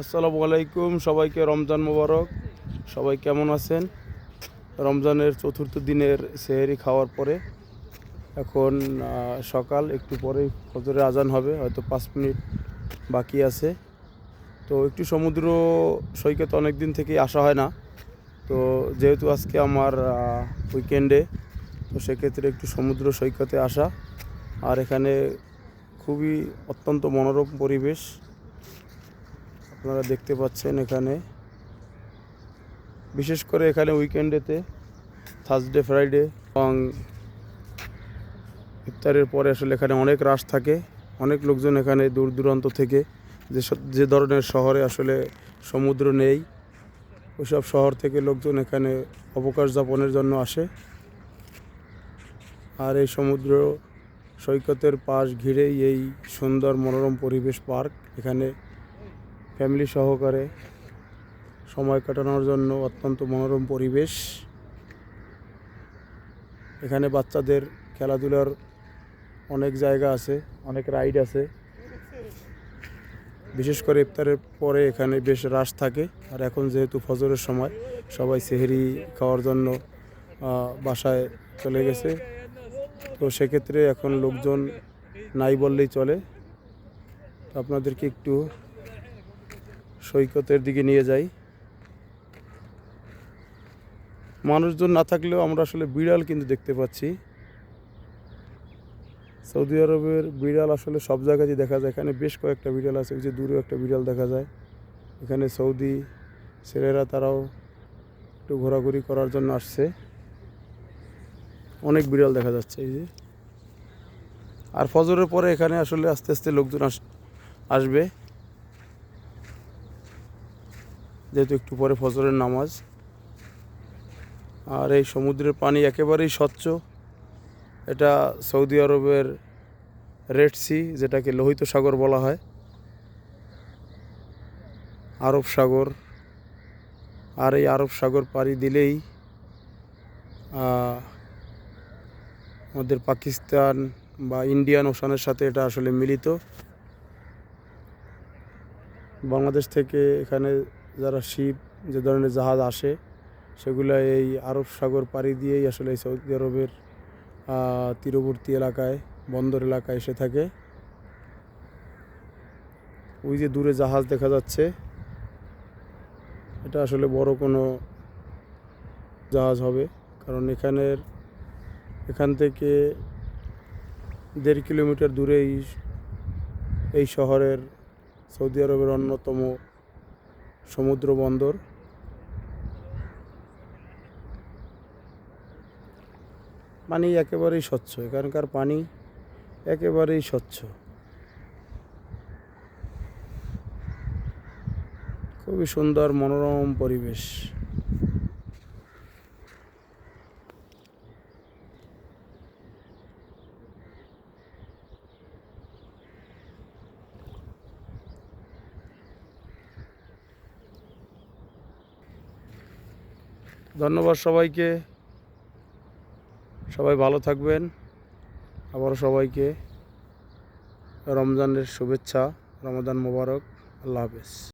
আসসালামু আলাইকুম, সবাইকে রমজান মোবারক। সবাই কেমন আছেন? রমজানের চতুর্থ দিনের সেহেরি খাওয়ার পরে এখন সকাল, একটু পরেই ফজরে আজান হবে, হয়তো পাঁচ মিনিট বাকি আছে। তো একটু সমুদ্র সৈকত অনেক দিন থেকেই আসা হয় না। তো যেহেতু আজকে আমার উইকেন্ডে তো সেক্ষেত্রে একটু সমুদ্র সৈকতে আসা। আর এখানে খুবই অত্যন্ত মনোরম পরিবেশ। আপনারা দেখতে পাচ্ছেন এখানে। বিশেষ করে এখানে উইকেন্ডেতে থার্সডে ফ্রাইডে এবং ইফতারের পরে আসলে এখানে অনেক রাশ থাকে। অনেক লোকজন এখানে দূর দূরান্ত থেকে যে যে ধরনের শহরে আসলে সমুদ্র নেই, ওইসব শহর থেকে লোকজন এখানে অবকাশ যাপনের জন্য আসে। আর এই সমুদ্র সৈকতের পাশ ঘিরেই এই সুন্দর মনোরম পরিবেশ পার্ক এখানে ফ্যামিলি সহকারে সময় কাটানোর জন্য অত্যন্ত মনোরম পরিবেশ। এখানে বাচ্চাদের খেলাধুলার অনেক জায়গা আছে, অনেক রাইড আছে। বিশেষ করে ইফতারের পরে এখানে বেশ রাশ থাকে। আর এখন যেহেতু ফজরের সময়, সবাই সেহেরি খাওয়ার জন্য বাসায় চলে গেছে। তো সেক্ষেত্রে এখন লোকজন নাই বললেই চলে। আপনাদেরকে একটু সৈকতের দিকে নিয়ে যাই। মানুষজন না থাকলেও আমরা আসলে বিড়াল কিন্তু দেখতে পাচ্ছি। সৌদি আরবের বিড়াল আসলে সব জায়গাতেই দেখা যায়। এখানে বেশ কয়েকটা বিড়াল আছে, ওই যে দূরেও একটা বিড়াল দেখা যায়। এখানে সৌদি ছেলেরা তারাও একটু ঘোরাঘুরি করার জন্য আসছে। অনেক বিড়াল দেখা যাচ্ছে, এই যে। আর ফজরের পরে এখানে আসলে আস্তে আস্তে লোকজন আস, আসবে। যেহেতু একটু পরে ফজরের নামাজ। আর এই সমুদ্রের পানি একেবারেই স্বচ্ছ। এটা সৌদি আরবের রেড সি যেটাকে লোহিত সাগর বলা হয়। আরব সাগর। আর এই আরব সাগর পাড়ি দিলেই আমাদের পাকিস্তান বা ইন্ডিয়ান ওশানের সাথে এটা আসলে মিলিত। বাংলাদেশ থেকে এখানে যারা শিপ যে ধরনের জাহাজ আসে, সেগুলো এই আরব সাগর পাড়ি দিয়েই আসলে এই সৌদি আরবের তীরবর্তী এলাকায়, বন্দর এলাকায় এসে থাকে। ওই যে দূরে জাহাজ দেখা যাচ্ছে, এটা আসলে বড় কোনো জাহাজ হবে। কারণ এখানের, এখান থেকে দেড় কিলোমিটার দূরেই এই শহরের সৌদি আরবের অন্যতম সমুদ্র বন্দর। পানি একেবারেই স্বচ্ছ এখানকার পানি একেবারেই স্বচ্ছ। খুবই সুন্দর মনোরম পরিবেশ। ধন্যবাদ সবাইকে। সবাই ভালো থাকবেন। আবারও সবাইকে রমজানের শুভেচ্ছা রমজান মোবারক। আল্লাহ হাফেজ।